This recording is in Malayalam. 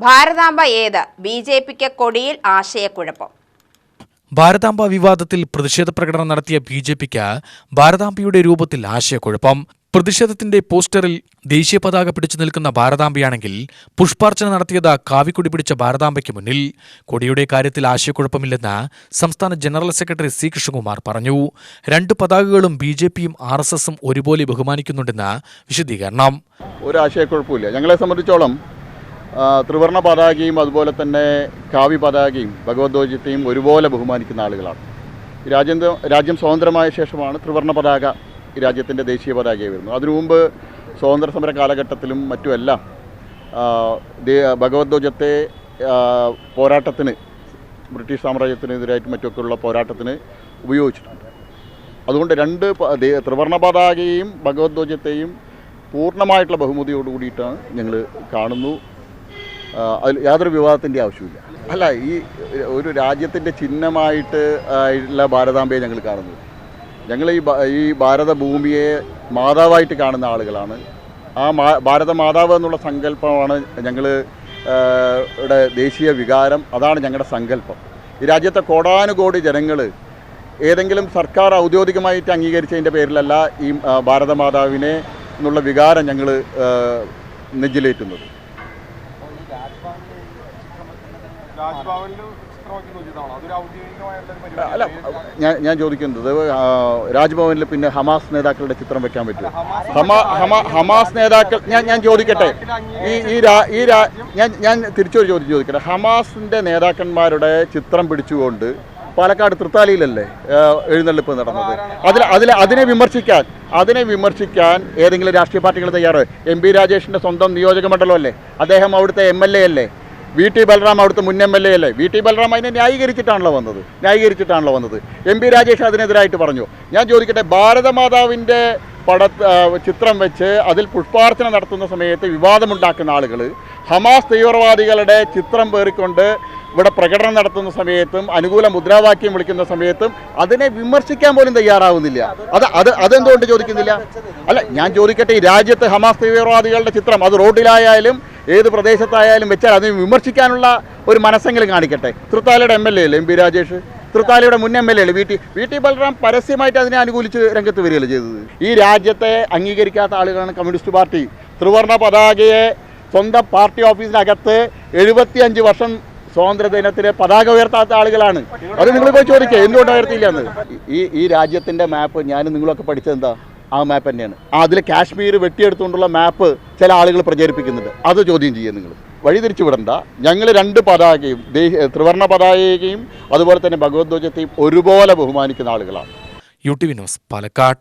ഭാരതാംബ ഏത്? ബി ജെ പിക്ക് കൊടിയിൽ ആശയക്കുഴപ്പം. ഭാരതാംബ വിവാദത്തിൽ പ്രതിഷേധ പ്രകടനം നടത്തിയ ബി ജെ പിക്ക് ഭാരതാംബയുടെ രൂപത്തിൽ ആശയക്കുഴപ്പം. പ്രതിഷേധത്തിന്റെ പോസ്റ്ററിൽ ദേശീയ പതാക പിടിച്ചു നിൽക്കുന്ന ഭാരതാംബയാണെങ്കിൽ പുഷ്പാർച്ചന നടത്തിയത് കാവിക്കൊടി പിടിച്ച ഭാരതാംബയ്ക്ക് മുന്നിൽ. കൊടിയുടെ കാര്യത്തിൽ ആശയക്കുഴപ്പമില്ലെന്ന് സംസ്ഥാന ജനറൽ സെക്രട്ടറി സി കൃഷ്ണകുമാർ പറഞ്ഞു. രണ്ട് പതാകകളും ബി ജെ പിയും ആർ എസ് എസും ഒരുപോലെ ബഹുമാനിക്കുന്നുണ്ടെന്ന് വിശദീകരണം. ഒരു ആശയക്കുഴപ്പമില്ല ഞങ്ങളെ സംബന്ധിച്ചോളം ആ, ത്രിവർണ പതാകയും അതുപോലെ തന്നെ കാവ്യ പതാകയും ഭഗവത്വജത്തെയും ഒരുപോലെ ബഹുമാനിക്കുന്ന ആളുകളാണ്. രാജ്യം രാജ്യം സ്വതന്ത്രമായ ശേഷമാണ് ത്രിവർണ പതാക രാജ്യത്തിന്റെ ദേശീയ പതാകയായി വരുന്നത്. അതിനു മുമ്പ് സ്വാതന്ത്ര്യ സമര കാലഘട്ടത്തിലും മറ്റുമെല്ലാം ഭഗവത്വജത്തെ പോരാട്ടത്തിന് ബ്രിട്ടീഷ് സാമ്രാജ്യത്തിനെതിരായിട്ട് മറ്റുമൊക്കെയുള്ള പോരാട്ടത്തിന് ഉപയോഗിച്ചിട്ടുണ്ട്. അതുകൊണ്ട് രണ്ട് ത്രിവർണ പതാകയും ഭഗവത്ധ്വജത്തെയും പൂർണമായിട്ടുള്ള ബഹുമതിയോട് കൂടിയിട്ടാണ് ഞങ്ങൾ കാണുന്നു. അതിൽ യാതൊരു വിവാദത്തിന്റെ ആവശ്യമില്ല അല്ല ഈ ഒരു രാജ്യത്തിന്റെ ചിഹ്നമായിട്ട് ഉള്ള ഭാരതാംബയെ ഞങ്ങൾ കാണുന്നത്. ഞങ്ങൾ ഈ ഈ ഭാരതഭൂമിയെ മാതാവായിട്ട് കാണുന്ന ആളുകളാണ്. ആ മാ ഭാരത മാതാവ് എന്നുള്ള സങ്കല്പമാണ് ഞങ്ങൾ ഇവിടെ ദേശീയ വികാരം. അതാണ് ഞങ്ങളുടെ സങ്കല്പം. ഈ രാജ്യത്തെ കോടാനുകോടി ജനങ്ങൾ ഏതെങ്കിലും സർക്കാർ ഔദ്യോഗികമായിട്ട് അംഗീകരിച്ചതിന്റെ പേരിലല്ല ഈ ഭാരതമാതാവിനെ എന്നുള്ള വികാരം ഞങ്ങൾ നെഞ്ചിലേറ്റുന്നത്. അല്ല ഞാൻ ഞാൻ ചോദിക്കുന്നത് രാജ്ഭവനിൽ പിന്നെ ഹമാസ് നേതാക്കളുടെ ചിത്രം വെക്കാൻ പറ്റുമോ? ഹമാ ഹമാ ഹമാസ് നേതാക്കൾ ഞാൻ ഞാൻ ചോദിക്കട്ടെ ഈ ഈ രാ ഈ രാ ഞാൻ ഞാൻ തിരിച്ചൊരു ചോദ്യം ചോദിക്കട്ടെ. ഹമാസിന്റെ നേതാക്കന്മാരുടെ ചിത്രം പിടിച്ചുകൊണ്ട് പാലക്കാട് തൃത്താലയിലല്ലേ എഴുന്നള്ളിപ്പ് നടന്നത്? അതിൽ അതിൽ അതിനെ വിമർശിക്കാൻ അതിനെ വിമർശിക്കാൻ ഏതെങ്കിലും രാഷ്ട്രീയ പാർട്ടികൾ തയ്യാറ് എം പി രാജേഷിന്റെ സ്വന്തം നിയോജക മണ്ഡലമല്ലേ? അദ്ദേഹം അവിടുത്തെ എം എൽ എ അല്ലേ? വി ടി ബലറാം അവിടുത്തെ മുൻ എം എൽ എ അല്ലേ? വി ടി ബലറാം അതിനെ ന്യായീകരിച്ചിട്ടാണല്ലോ വന്നത്. ന്യായീകരിച്ചിട്ടാണല്ലോ വന്നത്. എം പി രാജേഷ് അതിനെതിരായിട്ട് പറഞ്ഞു. ഞാൻ ചോദിക്കട്ടെ ഭാരതമാതാവിന്റെ പട ചിത്രം വെച്ച് അതിൽ പുഷ്പാർച്ചന നടത്തുന്ന സമയത്ത് വിവാദമുണ്ടാക്കുന്ന ആളുകൾ ഹമാസ് തീവ്രവാദികളുടെ ചിത്രം പേറിക്കൊണ്ട് ഇവിടെ പ്രകടനം നടത്തുന്ന സമയത്തും അനുകൂല മുദ്രാവാക്യം വിളിക്കുന്ന സമയത്തും അതിനെ വിമർശിക്കാൻ പോലും തയ്യാറാവുന്നില്ല. അത് അത് അതെന്തുകൊണ്ട് ചോദിക്കുന്നില്ല? അല്ല ഞാൻ ചോദിക്കട്ടെ ഈ രാജ്യത്ത് ഹമാസ് തീവ്രവാദികളുടെ ചിത്രം അത് റോഡിലായാലും ഏത് പ്രദേശത്തായാലും വെച്ചാൽ അതിനെ വിമർശിക്കാനുള്ള ഒരു മനസ്സെങ്കിലും കാണിക്കട്ടെ. തൃത്താലയുടെ M L A M P Rajesh? തൃത്താലയുടെ മുൻ M L A V T V T Balram പരസ്യമായിട്ട് അതിനെ അനുകൂലിച്ച് രംഗത്ത് വരികയല്ലേ ചെയ്തത്? ഈ രാജ്യത്തെ അംഗീകരിക്കാത്ത ആളുകളാണ് കമ്മ്യൂണിസ്റ്റ് പാർട്ടി. ത്രിവർണ പതാകയെ സ്വന്തം പാർട്ടി ഓഫീസിനകത്ത് എഴുപത്തിയഞ്ച് വർഷം സ്വാതന്ത്ര്യ ദിനത്തിലെ പതാക ഉയർത്താത്ത ആളുകളാണ്. അത് നിങ്ങൾ പോയി ചോദിക്കുക എന്തുകൊണ്ട് ഉയർത്തിയില്ല എന്ന്? ഈ ഈ രാജ്യത്തിന്റെ മാപ്പ് ഞാനും നിങ്ങളൊക്കെ പഠിച്ചത് എന്താ? ആ മാപ്പ് തന്നെയാണ്. ആ അതിൽ കാശ്മീർ വെട്ടിയെടുത്തുകൊണ്ടുള്ള മാപ്പ് ചില ആളുകൾ പ്രചരിപ്പിക്കുന്നുണ്ട്. അത് ചോദ്യം ചെയ്യുക നിങ്ങൾ. വഴിതിരിച്ചു വിടണ്ട. ഞങ്ങൾ രണ്ട് പതാകയും ത്രിവർണ ത്രിവർണ പതാകയും അതുപോലെ തന്നെ ഭഗവത് ഒരുപോലെ ബഹുമാനിക്കുന്ന ആളുകളാണ്. U T V news Palakkad.